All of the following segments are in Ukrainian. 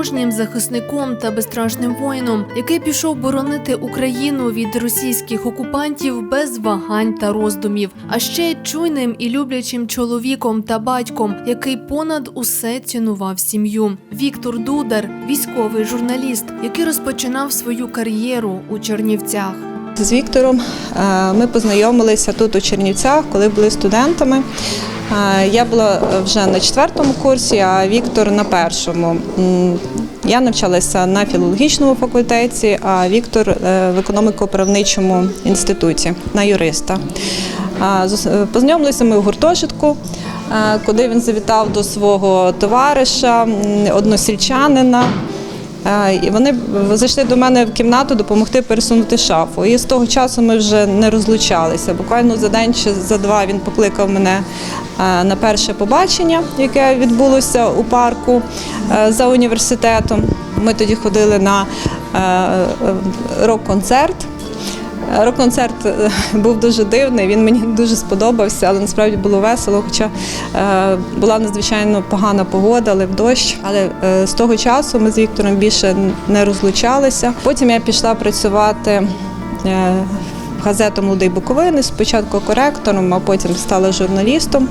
мужнім захисником та безстрашним воїном, який пішов боронити Україну від російських окупантів без вагань та роздумів, а ще чуйним і люблячим чоловіком та батьком, який понад усе цінував сім'ю. Віктор Дудар, військовий журналіст, який розпочинав свою кар'єру у Чернівцях. З Віктором е, ми познайомилися тут у Чернівцях, коли були студентами. Е, Я була вже на четвертому курсі, а Віктор на першому. Я навчалася на філологічному факультеті, а Віктор е, в економіко-правничому інституті на юриста. Познайомилися ми в гуртожитку, куди він завітав до свого товариша. Е, І вони зайшли до мене в кімнату допомогти пересунути шафу. І з того часу ми вже не розлучалися. Буквально за день чи за два він покликав мене е, на перше побачення, яке відбулося у парку е, за університетом. Ми тоді ходили на е, е, рок-концерт. Рок-концерт е, був дуже дивний, він мені дуже сподобався, але насправді було весело. Хоча е, була надзвичайно погана погода, лив дощ. Але е, з того часу ми з Віктором більше не розлучалися. Потім я пішла працювати. в Газету Молодий Буковини, спочатку коректором, а потім стала журналістом.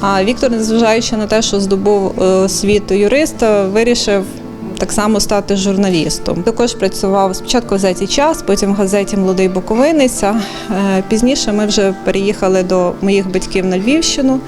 А Віктор, незважаючи на те, що здобув освіту юриста, вирішив так само стати журналістом. Також працював спочатку в газеті час, потім в газеті Молодий Буковинець. а, е, Пізніше ми вже переїхали до моїх батьків на Львівщину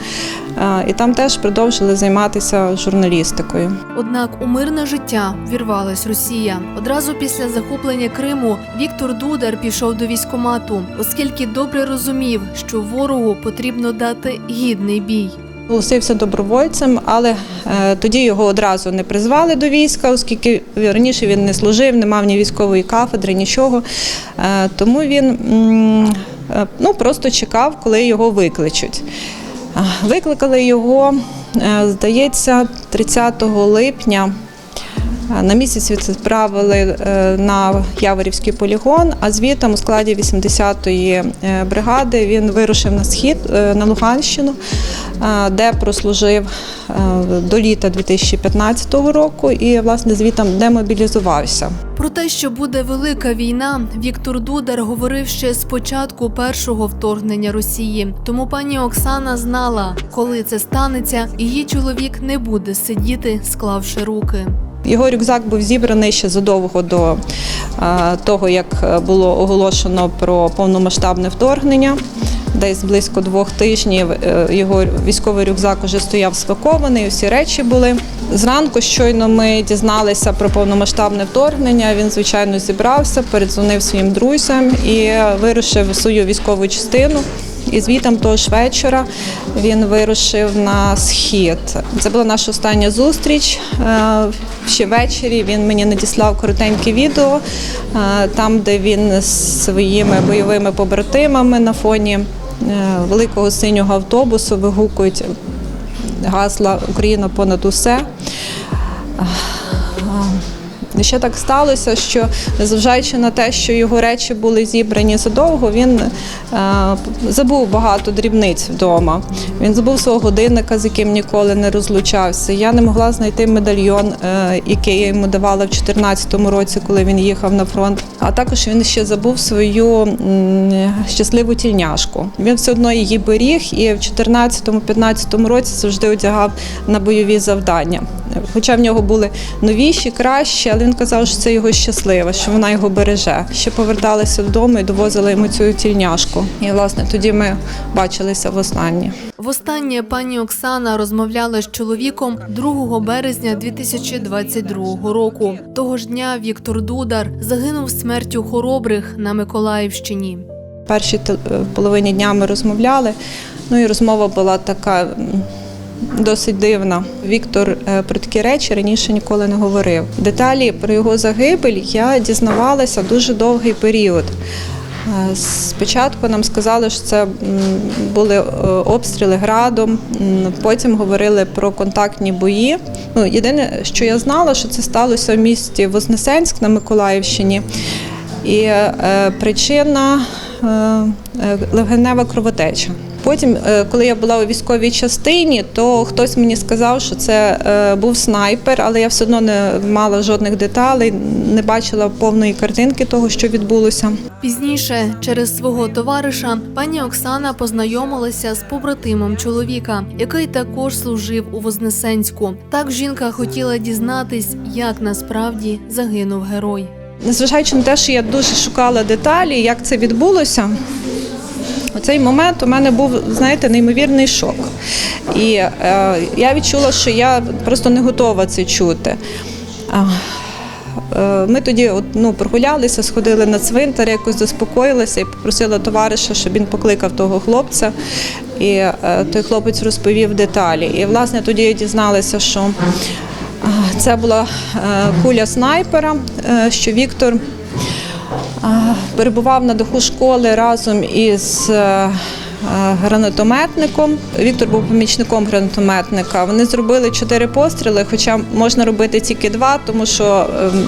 і там теж продовжили займатися журналістикою. Однак у мирне життя вірвалась Росія. Одразу після захоплення Криму Віктор Дудар пішов до військомату, оскільки добре розумів, що ворогу потрібно дати гідний бій. Оголосився добровольцем, але е, тоді його одразу не призвали до війська, оскільки раніше він не служив, не мав ні військової кафедри, нічого. Е, тому він е, ну, просто чекав, коли його викличуть. Викликали його, здається, 30 липня. На місяць відправили е, на Яворівський полігон, а звітом у складі 80-ї е, бригади він вирушив на схід е, на Луганщину, де прослужив до літа 2015 року і власне звітом демобілізувався. Про те, що буде велика війна, Віктор Дудар говорив ще з початку першого вторгнення Росії. Тому пані Оксана знала, коли це станеться, її чоловік не буде сидіти, склавши руки. Його рюкзак був зібраний ще задовго до е, того, як е, було оголошено про повномасштабне вторгнення. Десь близько двох тижнів е, його військовий рюкзак вже стояв спакований, всі речі були. Зранку щойно ми дізналися про повномасштабне вторгнення. Він, звичайно, зібрався, передзвонив своїм друзям і вирушив в свою військову частину. І звітом того ж вечора він вирушив на схід. Це була наша остання зустріч. Е, Ще ввечері він мені надіслав коротеньке відео, е, там, де він з своїми бойовими побратимами на фоні е, великого синього автобусу вигукують гасла Україна понад усе. Ще так сталося, що незважаючи на те, що його речі були зібрані задовго, він е, забув багато дрібниць вдома. Він забув свого годинника, з яким ніколи не розлучався. Я не могла знайти медальйон, е, який я йому давала в 2014 році, коли він їхав на фронт. А також він ще забув свою щасливу тільняшку. Він все одно її беріг і в 2014-2015 році завжди одягав на бойові завдання. Хоча в нього були новіші, кращі, але він казав, що це його щаслива, що вона його береже. Ще поверталися додому і довозили йому цю тільняшку. І власне тоді ми бачилися востаннє. Востаннє пані Оксана розмовляла з чоловіком 2 березня 2022 року. Того ж дня Віктор Дудар загинув смертю хоробрих на Миколаївщині. Перші половині дня ми розмовляли. Ну і розмова була така досить дивна. Віктор е, про такі речі раніше ніколи не говорив. Деталі про його загибель я дізнавалася дуже довгий період. Е, Спочатку нам сказали, що це були е, обстріли градом, потім говорили про контактні бої. Ну, єдине, що я знала, що це сталося в місті Вознесенськ на Миколаївщині. І е, причина е, легенева кровотеча. Потім, е, коли я була у військовій частині, то хтось мені сказав, що це е, був снайпер, але я все одно не мала жодних деталей, не бачила повної картинки того, що відбулося. Пізніше, через свого товариша, пані Оксана познайомилася з побратимом чоловіка, який також служив у Вознесенську. Так жінка хотіла дізнатись, як насправді загинув герой. Незважаючи на те, що я дуже шукала деталі, як це відбулося. У цей момент у мене був, знаєте, неймовірний шок. І е, я відчула, що я просто не готова це чути. Е, Ми тоді ну, прогулялися, сходили на цвинтар, якось заспокоїлися і попросила товариша, щоб він покликав того хлопця. І е, той хлопець розповів деталі. І власне тоді я дізналася, що це була е, куля снайпера, що Віктор перебував на даху школи разом із е, е, гранатометником. Віктор був помічником гранатометника. Вони зробили чотири постріли, хоча можна робити тільки два, тому що ем,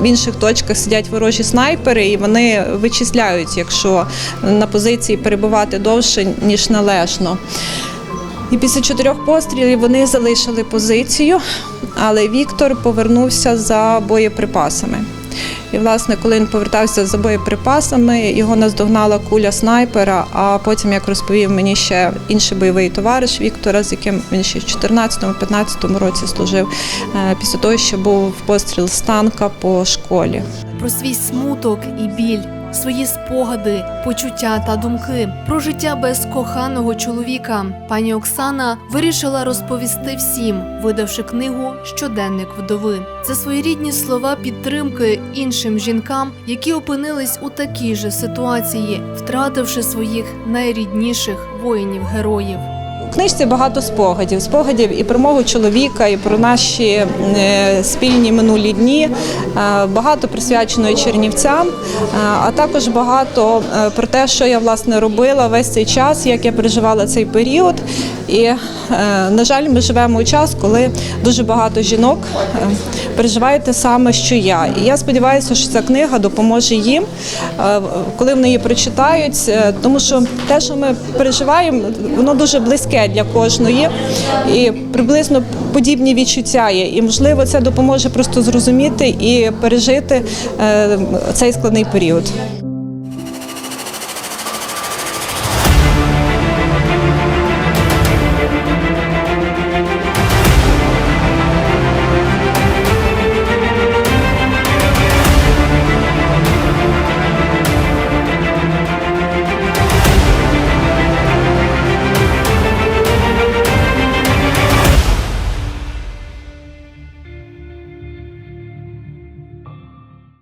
в інших точках сидять ворожі снайпери, і вони вичисляють, якщо на позиції перебувати довше ніж належно. І після чотирьох пострілів вони залишили позицію, але Віктор повернувся за боєприпасами. І, власне, коли він повертався за боєприпасами, його наздогнала куля снайпера. А потім, як розповів мені ще інший бойовий товариш Віктора, з яким він ще в 2014-2015 році служив, е, після того, що був постріл з танка по школі. Про свій смуток і біль, свої спогади, почуття та думки про життя без коханого чоловіка. Пані Оксана вирішила розповісти всім, видавши книгу Щоденник вдови. Це своєрідні слова підтримки іншим жінкам, які опинились у такій же ситуації, втративши своїх найрідніших воїнів-героїв. Книжці багато спогадів. Спогадів і про мого чоловіка, і про наші е, спільні минулі дні. Е, Багато присвячено і чернівцям, е, а також багато про те, що я власне робила весь цей час, як я переживала цей період. І, на жаль, ми живемо у час, коли дуже багато жінок переживають те саме, що я. І я сподіваюся, що ця книга допоможе їм, коли вони її прочитають, тому що те, що ми переживаємо, воно дуже близьке для кожної, і приблизно подібні відчуття є. І можливо, це допоможе просто зрозуміти і пережити е, цей складний період.